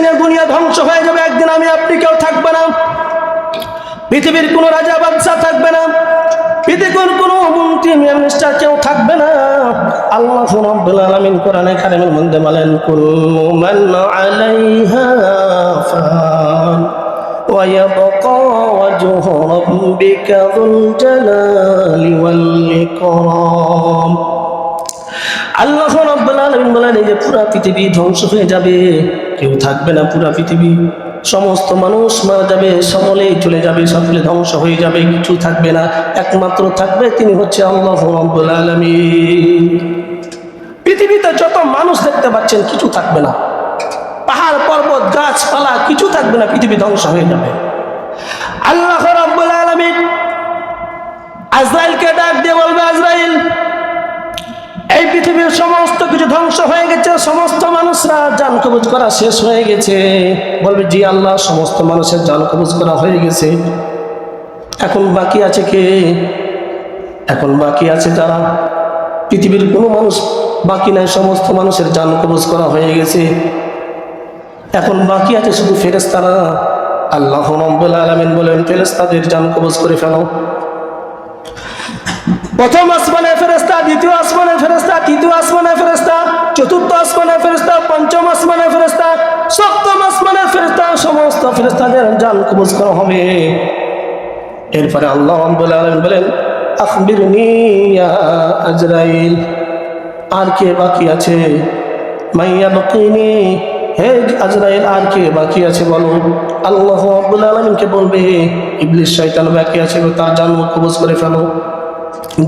একদিনে দুনিয়া ধ্বংস হয়ে যাবে, একদিন আমি আপনি কেউ থাকবে না। পৃথিবীর কোনো রাজা বাদশাহ থাকবে না। কেউ থাকবে না। আল্লাহ রাব্বুল বলেন আলাইহা ওয়া আল্লাহ এই যে পুরা পৃথিবী ধ্বংস হয়ে যাবে। কেউ থাকবে না পুরা পৃথিবী। সমস্ত মানুষ মারা যাবে সকলেই চলে যাবে, সকলে ধ্বংস হয়ে যাবে, কিছু থাকবে না। একমাত্র থাকবে তিনি হচ্ছে আল্লাহ রাব্বুল আলামিন। পৃথিবীতে যত মানুষ দেখতে পাচ্ছেন, কিছু থাকবে না। পাহাড়, পর্বত, গাছপালা, কিছু থাকবে না, পৃথিবী ধ্বংস হয়ে যাবে। আল্লাহ রাব্বুল আলামিন আজরাইলকে ডাক দিয়ে বলবে, আজরাইল এই পৃথিবীর সমস্ত কিছু ধ্বংস হয়ে গেছে, সমস্ত মানুষরা জান কবজ করা শেষ হয়ে গেছে। বলবে, জি আল্লাহ, সমস্ত মানুষের জান কবজ করা হয়ে গেছে। এখন বাকি আছে কে? এখন বাকি আছে যারা পৃথিবীর কোনো মানুষ বাকি নাই, সমস্ত মানুষের জান কবজ করা হয়ে গেছে। এখন বাকি আছে শুধু ফেরেস্তারা আল্লাহ রব্বুল আলামিন বলেন ফেরেস্তাদের জান কবজ করে ফেলো। প্রথম আসমানের ফেরেস্তা দ্বিতীয় আসমানের ফেরেস্তা তৃতীয় আসমানের ফেরেস্তা চতুর্থ আসমানের ফেরেস্তা পঞ্চম আসমানের ফেরেস্তা সপ্তম আসমানের ফেরেস্তা সমস্ত ফেরেস্তাদের জান কবজ করা হবে। এরপরে আল্লাহ বলেন, আখবিরনি ইয়া আজরাইল, আর কে বাকি আছে? মাইয়া বাকিনি হে আজরাইল, আর কে বাকি আছে বলো? আল্লাহ রাব্বুল আলামিনকে বলবে, ইবলিস, শয়তান বাকি আছে তার জান কবজ করে ফেলো।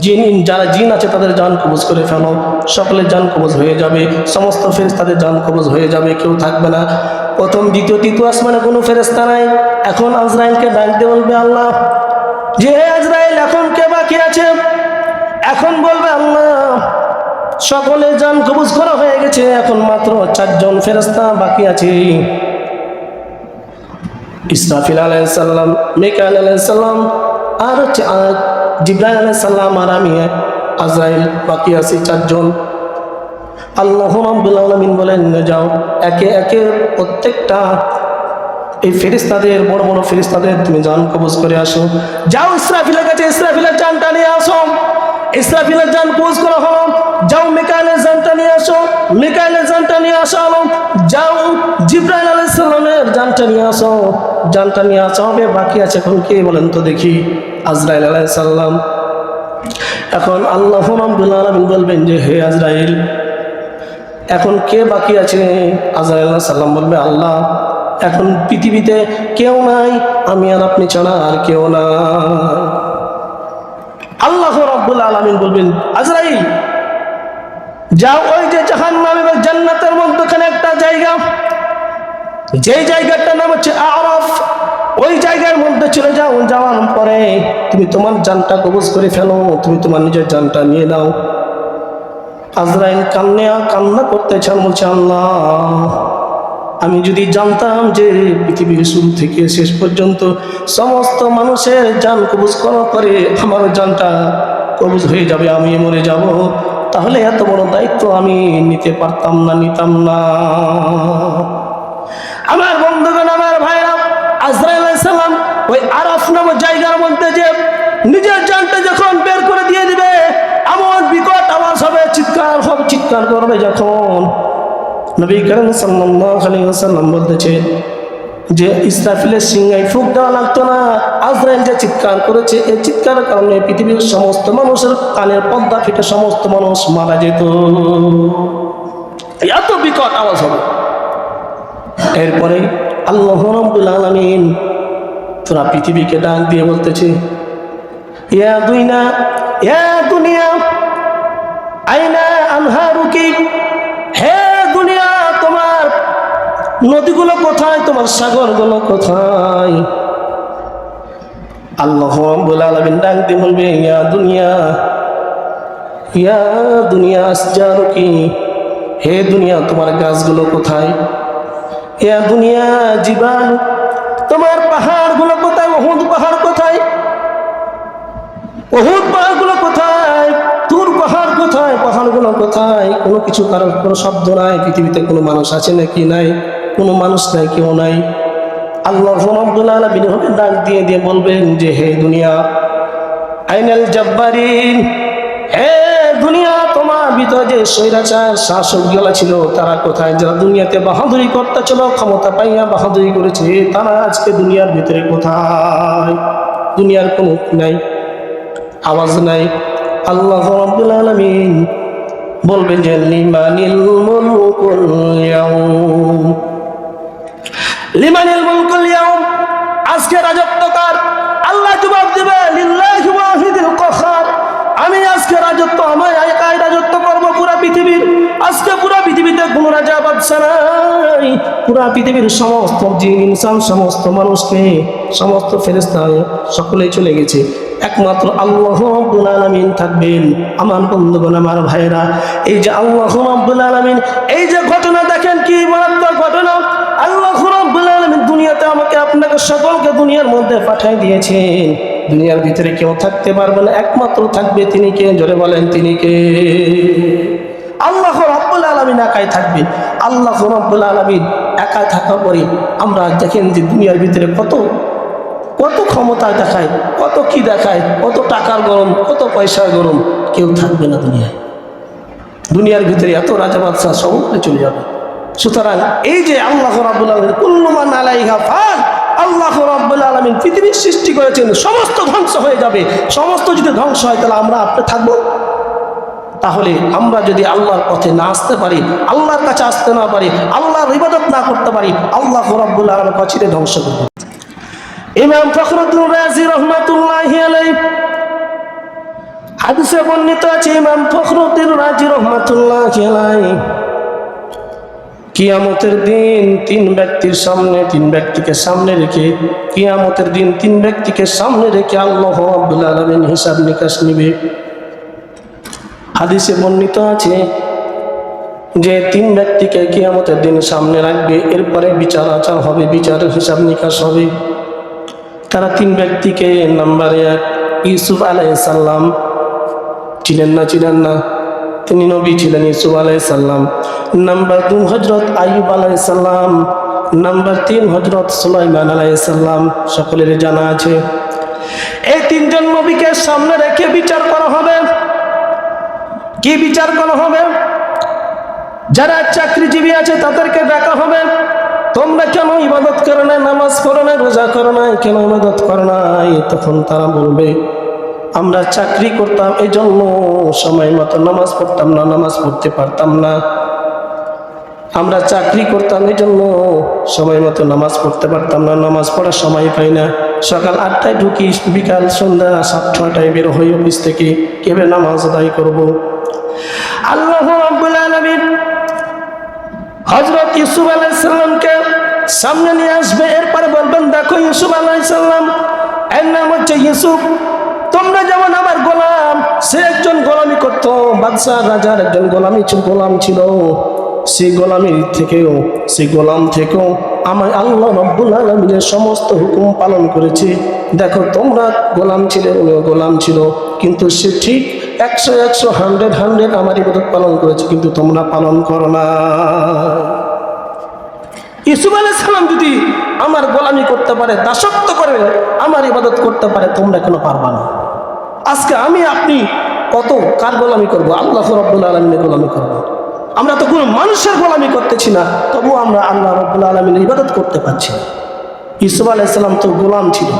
জিন যারা জিন আছে তাদের জান কবজ করে ফেলো। সকলের জান কবজ হয়ে যাবে। সমস্ত ফেরেস্তাদের জান কবজ হয়ে যাবে। কেউ থাকবে না। প্রথম, দ্বিতীয়, তৃতীয় আসমানে কোনো ফেরেস্তা নাই। এখন আজরাইলকে ডাক দিয়ে বলবে আল্লাহ, যে হে আজরাইল এখন কে বাকি আছে? এখন বলবে আল্লাহ, সকলে জান কবজ করা হয়ে গেছে। এখন মাত্র চারজন ফেরেস্তা বাকি আছে। ইসরাফিল আলাইসাল্লাম মিকাইল আলাইসাল্লাম আর হচ্ছে জিব্রাইল আলাইসাল্লাম আর আমি, আজরাইল, বাকি আছি চারজন। আল্লাহ রাব্বুল আলামিন বলেন যাও। একে একে প্রত্যেকটা এই ফেরিস্তাদের বড় বড় ফেরিস্তাদের তুমি জান কবজ করে আসো। যাও ইসরাফিলের কাছে, ইসরাফিলের জানটা নিয়ে আসো। ইসরাফিলের জান কবজ করা হলো। যাও মিকাইলের জানটা নিয়ে আসো। মিকাইলের জানটা নিয়ে আসা হলো। যাও জিব্রাইল আলাইহিস সালামের জানটা নিয়ে আসো। জানটা নিয়ে আসা হবে, বাকি আছে এখন কে বলেন তো দেখি। আজরাইল আলাইহিস সালাম। এখন আল্লাহ রাব্বুল আলামিন বলবেন যে, হে আজরাইল, এখন কে বাকি আছে? আজরাইল সাল্লাম বলবে, আল্লাহ, এখন পৃথিবীতে কেউ নাই, আমি আর আপনি ছাড়া আর কেউ না। আল্লাহ রাব্বুল আলামিন বলবেন, আজরাইল যা ওই যে জাহান্নাম এবং জান্নাতের মধ্যখানে একটা জায়গা। যেই জায়গাটার নাম হচ্ছে আরফ ওই জায়গার মধ্যে চলে যাও যাওয়ার পরে তুমি তোমার জানটা কবজ করে ফেলো, তুমি তোমার নিজের জানটা নিয়ে নাও। আজরাইল কান্নে কান্না করতে চান, বলছে, আল্লাহ, আমি যদি জানতাম যে পৃথিবীর শুরু থেকে শেষ পর্যন্ত সমস্ত মানুষের জান কবুজ করার পরে আমার জানটা কবুজ হয়ে যাবে, আমি মরে যাব। তাহলে এত বড় দায়িত্ব আমি নিতে পারতাম না, নিতাম না। আমার বন্ধুগণ, আমার ভাইরা, আজরাইল সালাম ওই আরফ নামক জায়গার নিজের জানটা যখন বের করে দিয়ে দিবে, এমন বিকট আওয়াজ হবে, চিৎকার হবে, চিৎকার করবে যখন। নবী আলাইহি ওয়াসাল্লাম বলতেছেন যে, ইসরাফিলের সিংহায় ফুক দেওয়া লাগতো না, আজরাইল যে চিৎকার করেছে, এই চিৎকারের কারণে পৃথিবীর সমস্ত মানুষের কানের পদ্মা ফেটে সমস্ত মানুষ মারা যেত। এত বিকট আওয়াজ হবে। এরপরে আল্লাহ রাব্বুল আলামিন পুরা পৃথিবীকে ডাক দিয়ে বলতেছে ইয়া দুইনা দুনিয়া নদীগুলো কোথায়, তোমার সাগরগুলো কোথায়? আল্লাহ ইয়া দুনিয়া দুনিয়া হে দুনিয়া, তোমার গাছগুলো কোথায়? ইয়া দুনিয়া জীবান তোমার পাহাড়গুলো কোথায়? পাহাড় ওহুদ পাহাড়গুলো কোথায়? তুর পাহাড় কোথায়? পাহাড়গুলো কোথায়? কোনো কিছু কারোর কোনো শব্দ নাই, পৃথিবীতে কোনো মানুষ আছে নাকি নাই? কোনো মানুষ নাই, কেউ নাই। আল্লাহ ডাক দিয়ে দিয়ে বলবেন যে, হে দুনিয়া, আইনাল জব্বারিন, হে দুনিয়া, তোমার ভিতরে যে স্বৈরাচার শাসক গেলা ছিল, তারা কোথায়? যারা দুনিয়াতে বাহাদুরি করতে ছিল, ক্ষমতা পাইয়া বাহাদুরি করেছে, তারা আজকে দুনিয়ার ভিতরে কোথায়? দুনিয়ার কোনো নাই। আওয়াজ নাই। আল্লাহ রাব্বুল আলামিন বলবেন যে, লিমানিল মুলকুল ইয়াউম। লিমানিল মুলকুল ইয়াউম, আজকে রাজত্ব কার? আল্লাহ জবাব দিবে, লিল্লাহি ওয়াহিদুল কাহার। আমি আজকে রাজত্ব আমার একাই রাজত্ব করব পুরা পৃথিবীর। আজকে পুরা পৃথিবীতে কোনো রাজা বাদশা নাই। পুরা পৃথিবীর সমস্ত জিন, ইনসান, সমস্ত মানুষকে, সমস্ত ফেরেস্তা সকলেই চলে গেছে। একমাত্র আল্লাহ রব্বুল আলামিন থাকবেন। আমার বন্ধুগণ, আমার ভাইরা এই যে আল্লাহ রব্বুল আলামিন, এই যে ঘটনা দেখেন কি মারাত্মক ঘটনা? আল্লাহ রব্বুল আলামিন দুনিয়াতে আমাকে আপনাকে সকলকে দুনিয়ার মধ্যে পাঠিয়ে দিয়েছেন। দুনিয়ার ভিতরে কেউ থাকতে পারবে না, একমাত্র থাকবে তিনি কে? জোরে বলেন, তিনি কে? আল্লাহ রব্বুল আলামিন একাই থাকবে। আল্লাহ রব্বুল আলামিন একাই থাকার পরে আমরা দেখেন যে দুনিয়ার ভিতরে কত কত ক্ষমতা দেখায়, কত কি দেখায়, কত টাকার গরম, কত পয়সার গরম, কেউ থাকবে না দুনিয়ায়। দুনিয়ার ভিতরে এত রাজা বাদশাহ সমুদ্রে চলে যাবে। সুতরাং এই যে আল্লাহ রাবুল আলমিন কুল্লুমান আলাইহা ফান আল্লাহ রাব্বুল আলামিন পৃথিবীর সৃষ্টি করেছেন, সমস্ত ধ্বংস হয়ে যাবে। সমস্ত যদি ধ্বংস হয়, তাহলে আমরা আপনি থাকব? তাহলে আমরা যদি আল্লাহর পথে না আসতে পারি, আল্লাহর কাছে আসতে না পারি, আল্লাহর ইবাদত না করতে পারি, আল্লাহ রাব্বুল আলামিন কচিরে ধ্বংস করবে ইমাম ফখরুদ্দিন রাজি রহমাতুল্লাহি আলাইহি। হাদিসে বর্ণিত আছে, ইমাম ফখরুদ্দিন রাজি রহমাতুল্লাহি কিয়ামতের দিন তিন ব্যক্তির সামনে, তিন ব্যক্তিকে সামনে রেখে, কিয়ামতের দিন তিন ব্যক্তিকে সামনে রেখে আল্লাহ রাব্বুল আলামিন হিসাব নিকাশ নিবে। হাদিসে বর্ণিত আছে যে তিন ব্যক্তিকে কিয়ামতের দিন সামনে রাখবে, এরপরে বিচার আচার হবে, বিচারের হিসাব নিকাশ হবে। তারা তিন ব্যক্তিকে নাম্বার এক, ইউসুফ আলাইসাল্লাম চিনেন না চিনেন না? তিনি নবী ছিলেন ইউসুফ আলাইসাল্লাম নাম্বার দু হজরত আইব আলাইসাল্লাম নাম্বার তিন হজরত সুলাইমান আলাইসাল্লাম সকলের জানা আছে। এই তিনজন নবীকে সামনে রেখে বিচার করা হবে। কি বিচার করা হবে? যারা চাকরিজীবী আছে তাদেরকে তোমরা কেন ইবাদত করো না, নামাজ করো না, রোজা করো না, কেন ইবাদত করো না? তখন তারা বলবে, আমরা চাকরি করতাম এই জন্য সময় মতো নামাজ পড়তাম না, নামাজ পড়তে পারতাম না। আমরা চাকরি করতাম এই জন্য সময় মতো নামাজ পড়তে পারতাম না, নামাজ পড়ার সময় পাই না। সকাল আটটায় ঢুকি, বিকাল সন্ধ্যা সাত ছটায় বের হই অফিস থেকে, কেবে নামাজ আদায় করব? আল্লাহ হজরত ইউসুফ আলাইসাল্লামকে সামনে নিয়ে আসবে, এরপরে বলবেন, দেখো ইউসুফ আলাইসাল্লাম এর নাম হচ্ছে ইউসুফ। তোমরা যেমন আমার গোলাম, সে একজন গোলামি করত বাদশাহ রাজার একজন গোলামি গোলাম ছিল। সেই গোলামির থেকেও, সেই গোলাম থেকেও আমার আল্লাহ রব্বুল আলমিনের সমস্ত হুকুম পালন করেছে। দেখো, তোমরা গোলাম ছিলে গোলাম ছিল, কিন্তু সে ঠিক একশো একশো হান্ড্রেড হান্ড্রেড আমার ইবাদত পালন করেছে, কিন্তু তোমরা পালন করো না। ইসুফ আলাইহিস সালাম যদি আমার গোলামি করতে পারে, দাসত্ব করে, আমার ইবাদত করতে পারে, তোমরা কেন পারবা না। আজকে আমি, আপনি কত, কার গোলামি করব? আল্লাহ রব্বুল আলমিনের গোলামি করব। আমরা তো কোনো মানুষের গোলামি করতেছি না, তবুও আমরা আল্লাহ রব্বুল আলমিনের ইবাদত করতে পারছি না। ইসুফ আলাইসাল্লাম তো গোলাম ছিল।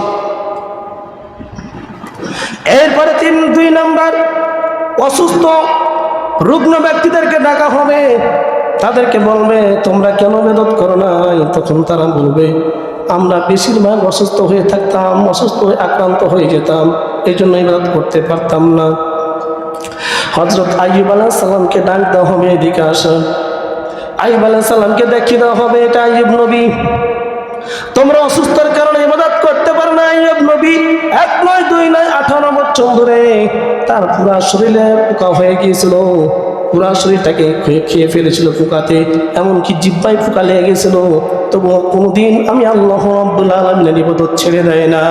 এরপরে তিন, দুই নাম্বার, অসুস্থ রুগ্ন ব্যক্তিদেরকে ডাকা হবে। তাদেরকে বলবে, তোমরা কেন মেদত করো নাই তখন তারা বলবে, আমরা বেশিরভাগ অসুস্থ হয়ে থাকতাম, অসুস্থ হয়ে আক্রান্ত হয়ে যেতাম। এই জন্য ইবাদত করতে পারতাম না। হজরত আইব আলাহ সাল্লামকে ডাক দেওয়া হবে এদিকে আসেন আইব আলাহ সাল্লামকে দেখিয়ে দেওয়া হবে, এটা আইব নবী। তোমরা অসুস্থর কারণে ইবাদত করতে পারো না আইব নবী। নয়, দুই নয়, আঠারো বছর ধরে তার পুরা শরীরে পোকা হয়ে গিয়েছিল। পুরা শরীরটাকে খেয়ে ফেলেছিল পোকাতে, এমনকি জিব্বাই পোকা লেগে গেছিল তবুও কোনোদিন আমি আল্লাহ আব্দুল আলমিনের ইবাদত ছেড়ে দেয় না।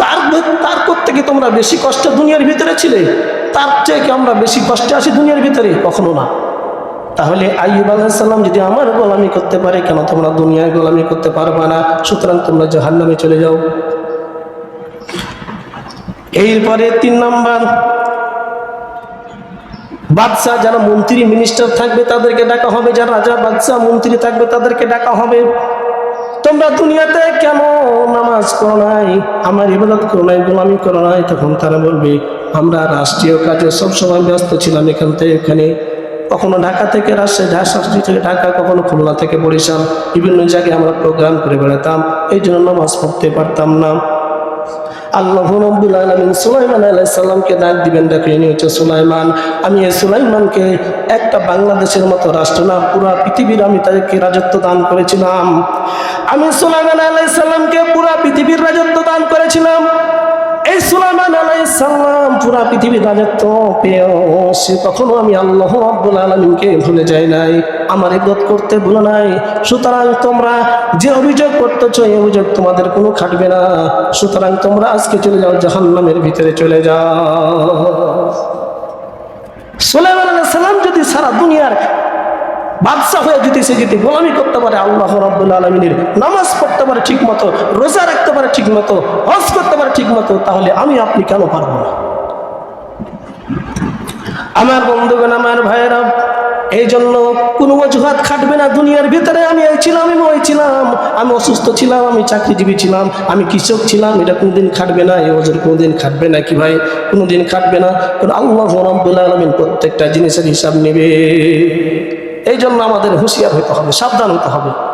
তার তার থেকে তোমরা বেশি কষ্ট দুনিয়ার ভিতরে ছিলে, তার চেয়ে কি আমরা বেশি কষ্টে আছি দুনিয়ার ভিতরে, কখনো না। তাহলে আইয়ুব আলাইসাল্লাম যদি আমার গোলামি করতে পারে, কেন তোমরা দুনিয়ায় গোলামি করতে পারবে না? সুতরাং তোমরা জাহান্নামে চলে যাও। এরপরে তিন নাম্বার। বাদশাহ যারা মন্ত্রী মিনিস্টার থাকবে, তাদেরকে ডাকা হবে। যারা রাজা, বাদশাহ, মন্ত্রী থাকবে, তাদেরকে ডাকা হবে। তোমরা দুনিয়াতে কেন নামাজ করো নাই? আমার ইবাদত করো নাই, গোলামি করো নাই? তখন তারা বলবে, আমরা রাষ্ট্রীয় কাজে সবসময় ব্যস্ত ছিলাম এখান থেকে, এখানে। কখনো ঢাকা থেকে রাজশাহী রাজশাহী থেকে ঢাকা, কখনো খুলনা থেকে বরিশাল। বিভিন্ন জায়গায় আমরা প্রোগ্রাম করে বেড়াতাম। এই জন্য নামাজ পড়তে পারতাম না। আল্লাহ রব্বুল আলামিন সুলাইমান আলাইহিস সালামকে ডাক দিবেন, দেখো হচ্ছে সুলাইমান। আমি এই সুলাইমানকে একটা বাংলাদেশের মতো রাষ্ট্র না, পুরা পৃথিবীর আমি তাদেরকে রাজত্ব দান করেছিলাম। আমি সুলাইমান আলাইহিস সালামকে পুরা পৃথিবীর রাজত্ব দান করেছিলাম। এই সুলাইমান আলাইহিস সালাম পুরা পৃথিবীর রাজত্ব পেয়েও সে কখনো আমি আল্লাহ রব্বুল আলামিনকে ভুলে যাই নাই। আমার ইবাদত করতে ভুলে নাই। সুতরাং তোমরা যে অভিযোগ করতেছো, এই অভিযোগ তোমাদের কোনো খাটবে না। সুতরাং তোমরা আজকে চলে যাও জাহান্নামের ভিতরে চলে যাও। সুলাইমান আলাইহিস সালাম যদি সারা দুনিয়ার বাদশাহ হয়ে যদি সে যদি গোলামি করতে পারে, আল্লাহ রাব্বুল আলমিনের নামাজ পড়তে পারে ঠিক মতো রোজা রাখতে পারে ঠিক মতো হজ করতে পারে ঠিক মতো তাহলে আমি আপনি কেন পারব না? আমার বন্ধুগণ, আমার ভাইয়েরা এই জন্য কোনো অজুহাত খাটবে না দুনিয়ার ভিতরে। আমি এই ছিলাম আমি ওই ছিলাম। আমি অসুস্থ ছিলাম, আমি চাকরিজীবী ছিলাম, আমি কৃষক ছিলাম, এটা কোনোদিন খাটবে না, এই ওজন কোনোদিন খাটবে না কি ভাই? কোনোদিন খাটবে না। কারণ আল্লাহ রব্বুল আলমিন প্রত্যেকটা জিনিসের হিসাব নেবে। এই জন্য আমাদের হুঁশিয়ার হতে হবে সাবধান হতে হবে।